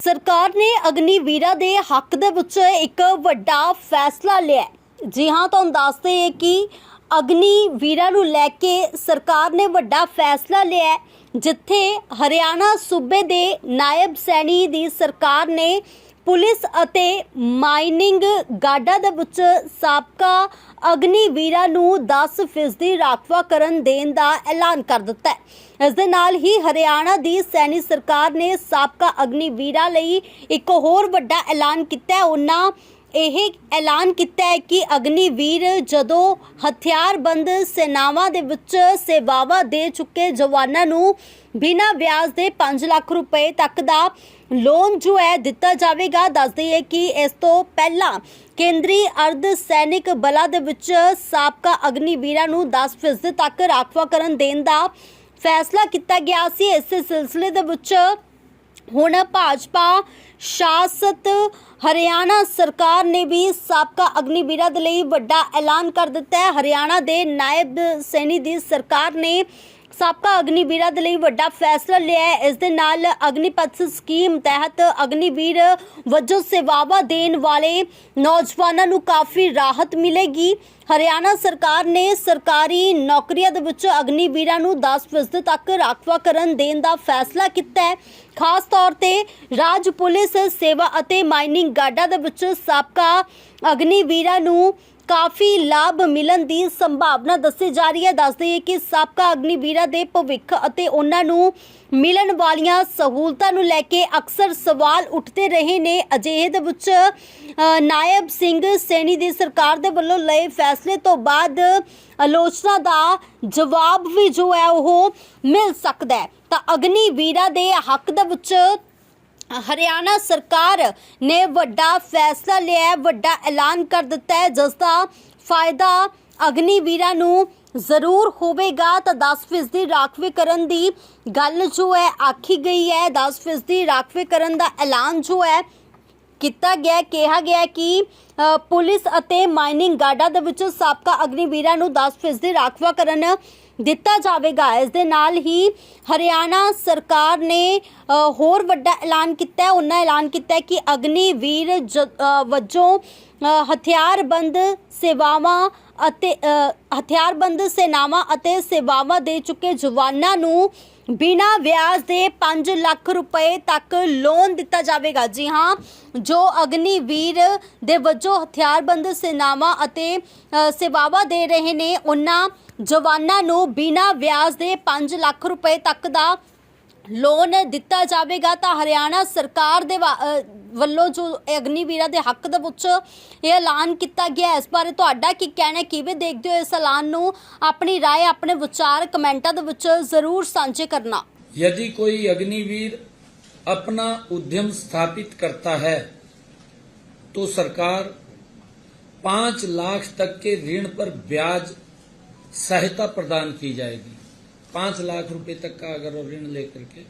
ਸਰਕਾਰ ਨੇ ਅਗਨੀਵੀਰਾਂ ਦੇ ਹੱਕ ਦੇ ਵਿੱਚ ਇੱਕ ਵੱਡਾ ਫੈਸਲਾ ਲਿਆ ਜੀ ਹਾਂ, ਤੁਹਾਨੂੰ ਦੱਸਦੇ ਹਾਂ ਕਿ ਅਗਨੀਵੀਰਾਂ ਨੂੰ ਲੈ ਕੇ ਸਰਕਾਰ ਨੇ ਵੱਡਾ ਫੈਸਲਾ ਲਿਆ ਜਿੱਥੇ ਹਰਿਆਣਾ ਸੂਬੇ ਦੇ ਨਾਇਬ ਸੈਣੀ ਦੀ ਸਰਕਾਰ ਨੇ ਪੁਲਿਸ ਅਤੇ ਮਾਈਨਿੰਗ ਗਾਰਡਾਂ ਦੇ ਵਿੱਚ ਸਾਬਕਾ ਅਗਨੀ ਵੀਰਾਂ ਨੂੰ 10% ਰਾਖਵਾਂਕਰਨ ਦੇਣ ਦਾ ਐਲਾਨ ਕਰ ਦਿੱਤਾ ਹੈ। ਇਸ ਦੇ ਨਾਲ ਹੀ ਹਰਿਆਣਾ ਦੀ ਸੈਣੀ ਸਰਕਾਰ ਨੇ ਸਾਬਕਾ ਅਗਨੀਵੀਰਾਂ ਲਈ ਇੱਕ ਹੋਰ ਵੱਡਾ ਐਲਾਨ ਕੀਤਾ ਹੈ। ਉਹਨਾਂ ਇਹ ਐਲਾਨ ਕੀਤਾ ਹੈ ਕਿ ਅਗਨੀਵੀਰ ਜਦੋਂ ਹਥਿਆਰਬੰਦ ਸੈਨਾਵਾਂ ਦੇ ਵਿੱਚ ਸੇਵਾਵਾਂ ਦੇ ਚੁੱਕੇ ਜਵਾਨਾਂ ਨੂੰ ਬਿਨਾਂ ਵਿਆਜ ਦੇ 5 ਲੱਖ ਰੁਪਏ ਤੱਕ ਦਾ ਲੋਨ ਜੋ ਹੈ ਦਿੱਤਾ ਜਾਵੇਗਾ ਦੱਸਦੇ ਹੈ ਕਿ ਇਸ ਤੋਂ ਪਹਿਲਾਂ ਕੇਂਦਰੀ ਅਰਧ ਸੈਨਿਕ ਬਲਾਂ ਦੇ ਵਿੱਚ ਸਾਬਕਾ ਅਗਨੀ ਨੂੰ 10% ਤੱਕ ਰਾਖਵਾਂਕਰਨ ਦੇਣ ਦਾ ਫੈਸਲਾ ਕੀਤਾ ਗਿਆ ਸੀ। ਇਸ ਸਿਲਸਿਲੇ ਦੇ ਵਿੱਚ ਹੁਣ ਭਾਜਪਾ ਸ਼ਾਸਤ ਹਰਿਆਣਾ ਸਰਕਾਰ ਨੇ ਵੀ ਸਾਬਕਾ ਅਗਨੀਵੀਰਾਂ ਦੇ ਲਈ ਵੱਡਾ ਐਲਾਨ ਕਰ ਦਿੱਤਾ ਹੈ। ਹਰਿਆਣਾ ਦੇ ਨਾਇਬ ਸੈਣੀ ਦੀ ਸਰਕਾਰ ਨੇ ਸਾਬਕਾ ਅਗਨੀਵੀਰਾਂ ਦੇ ਲਈ ਵੱਡਾ ਫੈਸਲਾ ਲਿਆ ਹੈ। ਇਸ ਦੇ ਨਾਲ ਅਗਨੀਪਥ ਸਕੀਮ ਤਹਿਤ ਅਗਨੀਵੀਰ ਵਜੋਂ ਸੇਵਾਵਾਂ ਦੇਣ ਵਾਲੇ ਨੌਜਵਾਨਾਂ ਨੂੰ ਕਾਫੀ ਰਾਹਤ ਮਿਲੇਗੀ। ਹਰਿਆਣਾ ਸਰਕਾਰ ਨੇ ਸਰਕਾਰੀ ਨੌਕਰੀਆਂ ਦੇ ਵਿੱਚ ਅਗਨੀਵੀਰਾਂ ਨੂੰ 10% ਤੱਕ ਰਾਖਵਾਂਕਰਨ ਦੇਣ ਦਾ ਫੈਸਲਾ ਕੀਤਾ ਹੈ। ਖਾਸ ਤੌਰ ਤੇ ਰਾਜ ਪੁਲਿਸ ਸੇਵਾ ਅਤੇ ਮਾਈਨਿੰਗ ਗਾਰਡਾਂ ਦੇ ਵਿੱਚ ਸਾਬਕਾ ਅਗਨੀਵੀਰਾਂ ਨੂੰ ਕਾਫੀ ਲਾਭ ਮਿਲਣ ਦੀ ਸੰਭਾਵਨਾ ਦੱਸੀ ਜਾ ਰਹੀ ਹੈ। ਦੱਸਦੇ ਹੈ ਕਿ ਸਾਬਕਾ ਅਗਨੀਵੀਰਾਂ ਦੇ ਭਵਿੱਖ ਅਤੇ ਉਹਨਾਂ ਨੂੰ ਮਿਲਣ ਵਾਲੀਆਂ ਸਹੂਲਤਾਂ ਨੂੰ ਲੈ ਕੇ ਅਕਸਰ ਸਵਾਲ ਉੱਠਦੇ ਰਹੇ ਨੇ। ਅਜਿਹੇ ਦੇ ਵਿੱਚ ਨਾਇਬ ਸਿੰਘ ਸੈਣੀ ਦੀ ਸਰਕਾਰ ਦੇ ਵੱਲੋਂ ਲਏ ਫੈਸਲੇ ਤੋਂ ਬਾਅਦ ਆਲੋਚਨਾ ਦਾ ਜਵਾਬ ਵੀ ਜੋ ਹੈ ਉਹ ਮਿਲ ਸਕਦਾ ਹੈ। ਤਾਂ ਅਗਨੀਵੀਰਾਂ ਦੇ ਹੱਕ ਦੇ ਵਿੱਚ ਹਰਿਆਣਾ ਸਰਕਾਰ ਨੇ ਵੱਡਾ ਫੈਸਲਾ ਲਿਆ ਹੈ, ਵੱਡਾ ਐਲਾਨ ਕਰ ਦਿੱਤਾ ਹੈ, ਜਿਸ ਦਾ ਫਾਇਦਾ ਅਗਨੀਵੀਰਾਂ ਨੂੰ ਜ਼ਰੂਰ ਹੋਵੇਗਾ। ਤਾਂ 10% ਦੀ ਰਾਖਵੇਕਰਨ ਦੀ ਗੱਲ ਜੋ ਹੈ, ਆਖੀ ਗਈ ਹੈ। 10% ਦੀ ਰਾਖਵੇਕਰਨ ਦਾ ਐਲਾਨ ਜੋ ਹੈ, ਕੀਤਾ ਗਿਆ, ਕਿਹਾ ਗਿਆ ਕਿ ਪੁਲਿਸ ਅਤੇ ਮਾਈਨਿੰਗ ਗਾਰਡਾਂ ਦੇ ਵਿੱਚ ਸਾਬਕਾ ਅਗਨੀਵੀਰਾਂ ਨੂੰ 10% ਦੀ ਰਾਖਵਾਂਕਰਨ ਦਿੱਤਾ ਜਾਵੇਗਾ। ਇਸ ਦੇ ਨਾਲ ਹੀ ਹਰਿਆਣਾ ਸਰਕਾਰ ਨੇ ਹੋਰ ਵੱਡਾ ਐਲਾਨ ਕੀਤਾ। ਹੈ ਉਹਨਾਂ ਐਲਾਨ ਕੀਤਾ ਹੈ ਕਿ ਅਗਨੀਵੀਰ ਜ- ਵਜੋਂ ਹਥਿਆਰਬੰਦ ਸੇਵਾਵਾਂ ਅਤੇ ਹਥਿਆਰਬੰਦ ਸੈਨਾਵਾਂ ਅਤੇ ਸੇਵਾਵਾਂ ਦੇ ਚੁੱਕੇ ਜਵਾਨਾਂ ਨੂੰ ਬਿਨਾ ਵਿਆਜ ਦੇ 5 ਲੱਖ ਰੁਪਏ ਤੱਕ ਲੋਨ ਦਿੱਤਾ ਜਾਵੇਗਾ। ਜੀ ਹਾਂ, ਜੋ ਅਗਨੀਵੀਰ ਦੇ ਵਜੋਂ ਹਥਿਆਰਬੰਦ ਸੈਨਾਵਾਂ ਅਤੇ ਅ, ਸੇਵਾਵਾਂ ਦੇ ਰਹੇ ਨੇ ਉਹਨਾਂ ਜਵਾਨਾਂ ਨੂੰ ਬਿਨਾ ਵਿਆਜ ਦੇ 5 ਲੱਖ ਰੁਪਏ ਤੱਕ ਦਾ ਲੋਨ ਦਿੱਤਾ ਜਾਵੇਗਾ ਤਾਂ ਹਰਿਆਣਾ ਸਰਕਾਰ ਦੇ ਵਾ- ਅ, ਵੱਲੋਂ ਜੋ ਅਗਨੀਵੀਰਾਂ ਦੇ ਹੱਕ ਦੇ ਵਿੱਚ ਇਹ ਐਲਾਨ ਕੀਤਾ ਗਿਆ ਹੈ। ਇਸ ਬਾਰੇ ਤੁਹਾਡਾ ਕੀ ਕਹਿਣਾ ਹੈ? ਕਿਵੇਂ ਦੇਖਦੇ ਹੋ ਇਸ ਐਲਾਨ ਨੂੰ ਆਪਣੀ رائے ਆਪਣੇ ਵਿਚਾਰ ਕਮੈਂਟਾਂ ਦੇ ਵਿੱਚ ਜ਼ਰੂਰ ਸਾਂਝੇ ਕਰਨਾ यदि कोई अग्निवीर अपना उद्यम स्थापित करता है तो सरकार पाँच लाख तक के ऋण पर ब्याज सहायता प्रदान की जाएगी। पाँच लाख रुपए तक का अगर वो ऋण लेकर के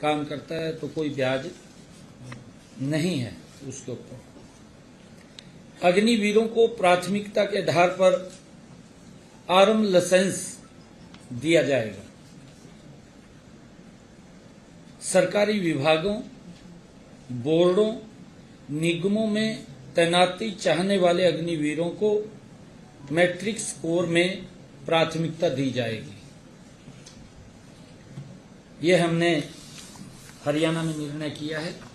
काम करता है तो कोई ब्याज नहीं है उसके ऊपर। अग्निवीरों को प्राथमिकता के आधार पर आर्म लाइसेंस दिया जाएगा। सरकारी विभागों, बोर्डों निगमों में तैनाती चाहने वाले अग्निवीरों को मैट्रिक स्कोर में प्राथमिकता दी जाएगी। ये हमने हरियाणा में निर्णय किया है।